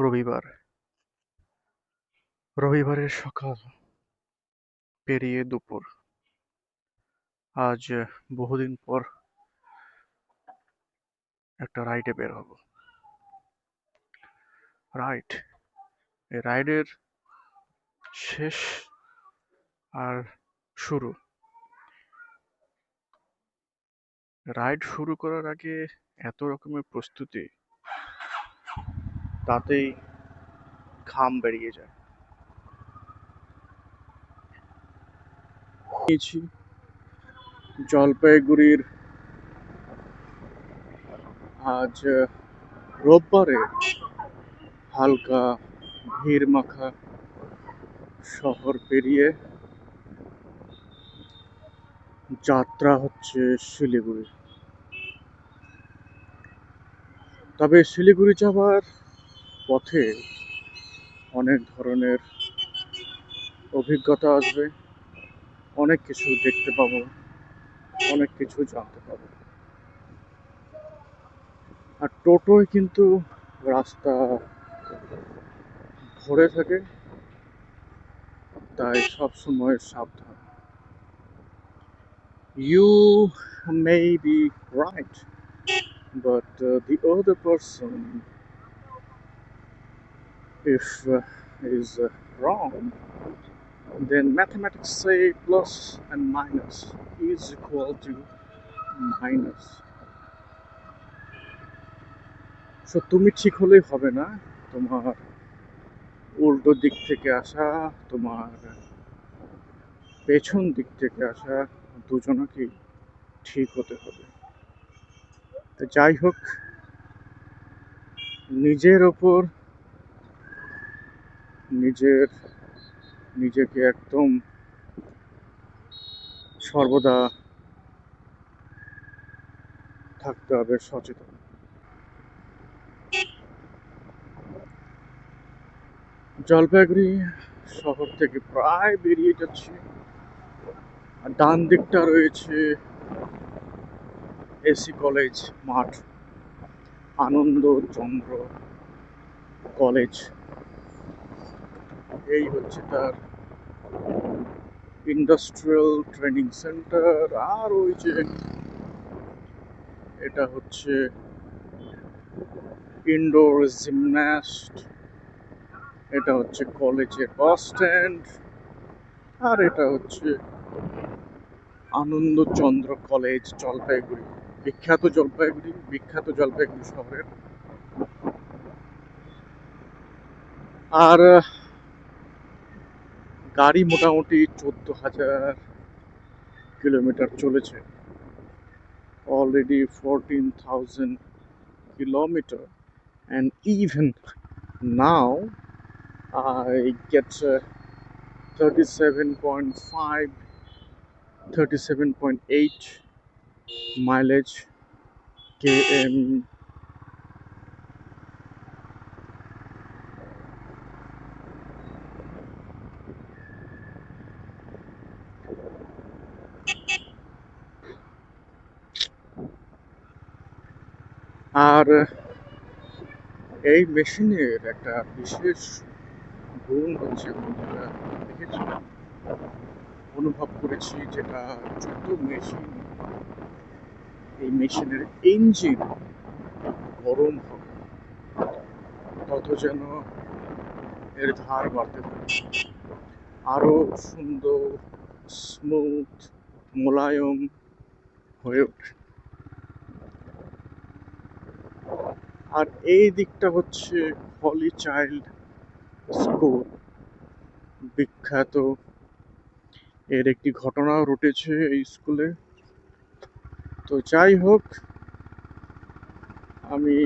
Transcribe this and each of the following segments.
রবিবার। রবিবারের সকাল পেরিয়ে দুপুর। আজ বহুদিন পর একটা রাইডে বের হব। রাইড এই রাইডের শেষ আর শুরু। রাইড শুরু করার আগে এত রকমের প্রস্তুতি তাতেই ঘাম বেরিয়ে যায়। জলপাইগুড়ির আজ, রোববারে হালকা ভিড় মাখা শহর পেরিয়ে যাত্রা হচ্ছে শিলিগুড়ি তবে শিলিগুড়ি যাওয়ার পথে অনেক ধরনের অভিজ্ঞতা আসবে অনেক কিছু দেখতে পাবো অনেক কিছু জানতে পাবো। আর টোটোয় কিন্তু রাস্তা ভরে থাকে তাই সব সময় সাবধান। You may be right uh, the other person if uh, is uh, wrong then mathematics say plus and minus is equal to minus. So তুমি ঠিক হলেই হবে না। তোমার উল্টো দিক থেকে আসা তোমার পেছন দিক থেকে আসা দুজনকেই ঠিক হতে হবে। যাই হোক নিজের ওপর নিজের, নিজেকে একদম সর্বদা থাকতে হবে সচেতন। জলপাইগুড়ি শহর থেকে প্রায় বেরিয়ে যাচ্ছে। আর ডান দিকটা রয়েছে এসি কলেজ মাঠ আনন্দ চন্দ্র কলেজ। এই হচ্ছে তার ইন্ডাস্ট্রিয়াল ট্রেনিং সেন্টার আর ওই যে এটা হচ্ছে ইনডোর জিমন্যাস্ট এটা হচ্ছে কলেজের বাস স্ট্যান্ড আর এটা হচ্ছে আনন্দচন্দ্র কলেজ জলপাইগুড়ি, বিখ্যাত জলপাইগুড়ি বিখ্যাত জলপাইগুড়ি শহরের। আর গাড়ি মোটামুটি চোদ্দ হাজার কিলোমিটার চলেছে already fourteen thousand kilometre and even now I get uh, 37.5, 37.8 mileage km. আর এই মেশিনের একটা বিশেষ গুণ হচ্ছে বন্ধুরা, দেখেছি? অনুভব করেছি যেটা যত মেশিন, এই মেশিনের ইঞ্জিন গরম হবে, তত যেন এর ধার বাড়তে থাকে আরও সুন্দর স্মুথ মোলায়ম হয়ে ওঠে আর এই দিকটা হচ্ছে হলি চাইল্ড স্কুল বিখ্যাত। এর একটি ঘটনাও ঘটেছে এই স্কুলে। তো যাই হোক, আমি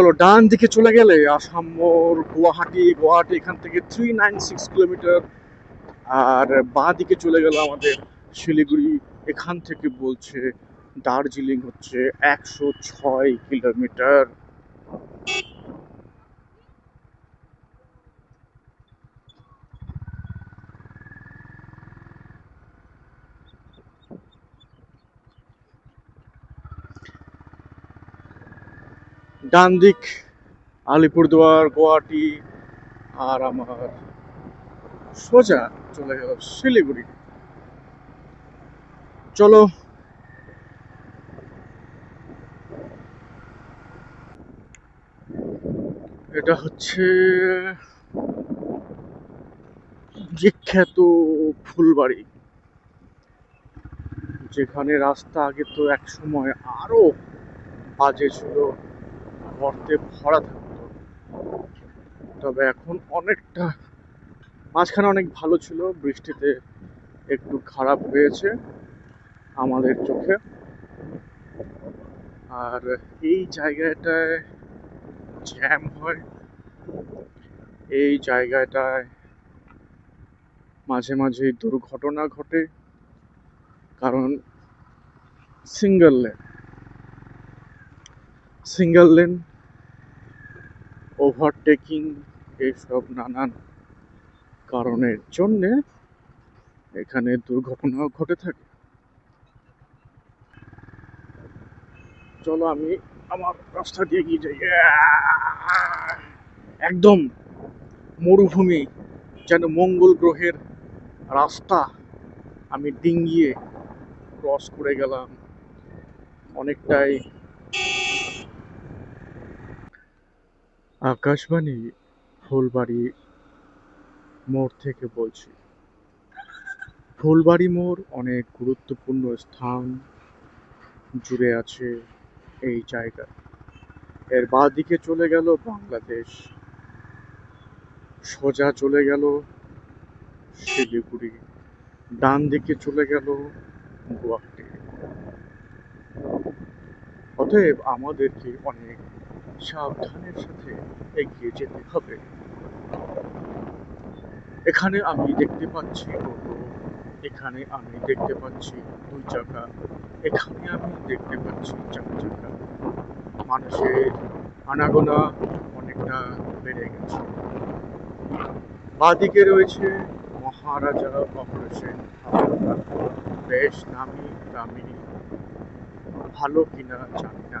চলো, ডান দিকে চলে গেলে আসাম মোড়, গুয়াহাটি গুয়াহাটি, এখান থেকে থ্রি নাইন সিক্স কিলোমিটার আর বাঁ দিকে চলে গেল আমাদের শিলিগুড়ি। এখান থেকে বলছে দার্জিলিং হচ্ছে একশো ছয় কিলোমিটার ডান দিক আলিপুরদুয়ার, গুয়াহাটি আর আমার সোজা চলে গেল শিলিগুড়ি। চলো। এটা হচ্ছে বিখ্যাত ফুলবাড়ি। যেখানে রাস্তা আগে তো এক সময় আরও বাজে ছিল। গর্তে ভরা থাকতো। তবে এখন অনেকটা, মাঝখানে অনেক ভালো ছিল, বৃষ্টিতে একটু খারাপ হয়েছে আমাদের চোখে। আর এই জায়গাটায় জ্যাম হয়। এই জায়গাটায় মাঝে মাঝে দুর্ঘটনা ঘটে, কারণ single lane single lane overtaking এইসব নানান কারণের জন্যে এখানে দুর্ঘটনাও ঘটে থাকে। চলো আমি আমার রাস্তা দিয়ে গিয়ে যাই। একদম মরুভূমি, যেন মঙ্গল গ্রহের রাস্তা আমি ডিঙ্গিয়ে ক্রস করে গেলাম। অনেকটাই আকাশবাণী, ফুলবাড়ি মোড় থেকে বলছি। ফুলবাড়ি মোড় অনেক গুরুত্বপূর্ণ স্থান জুড়ে আছে এই জায়গা। এর বাঁ দিকে চলে গেল বাংলাদেশ। সোজা চলে গেল শিলিগুড়ি। ডান দিকে চলে গেল গুয়াহাটি। অতএব আমাদেরকে অনেক সাবধানের সাথে এগিয়ে যেতে হবে। এখানে আমি দেখতে পাচ্ছি টোটো এখানে আমি দেখতে পাচ্ছি দুই চাকা। এখানে আমি দেখতে পাচ্ছি চার চাকা মানুষের আনাগোনা অনেকটা বেড়ে গেছে। বাদিকে রয়েছে মহারাজা অপারেশন বেশ নামি দামি ভালো কিনা জানি না।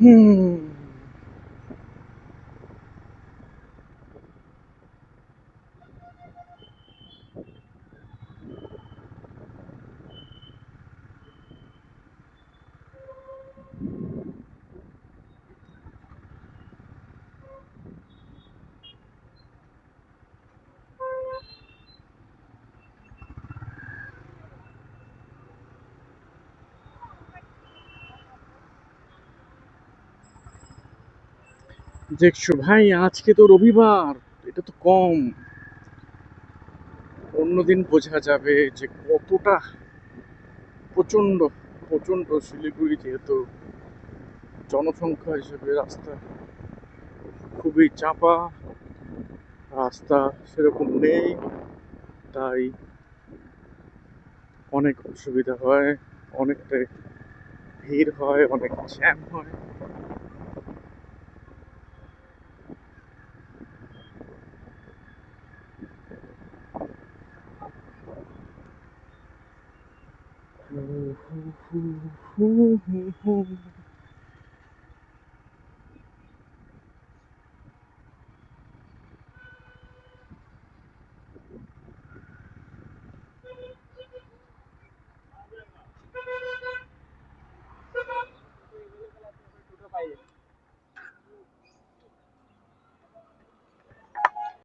Hmm. দেখছ ভাই, আজকে তো রবিবার, এটা তো কম। অন্যদিন বোঝা যাবে যে কতটা প্রচণ্ড প্রচণ্ড শিলিগুড়ি যেহেতু জনসংখ্যা হিসেবে রাস্তা খুবই চাপা, রাস্তা সেরকম নেই, তাই অনেক অসুবিধা হয়, অনেকটাই ভিড় হয়, অনেক জ্যাম হয়। home.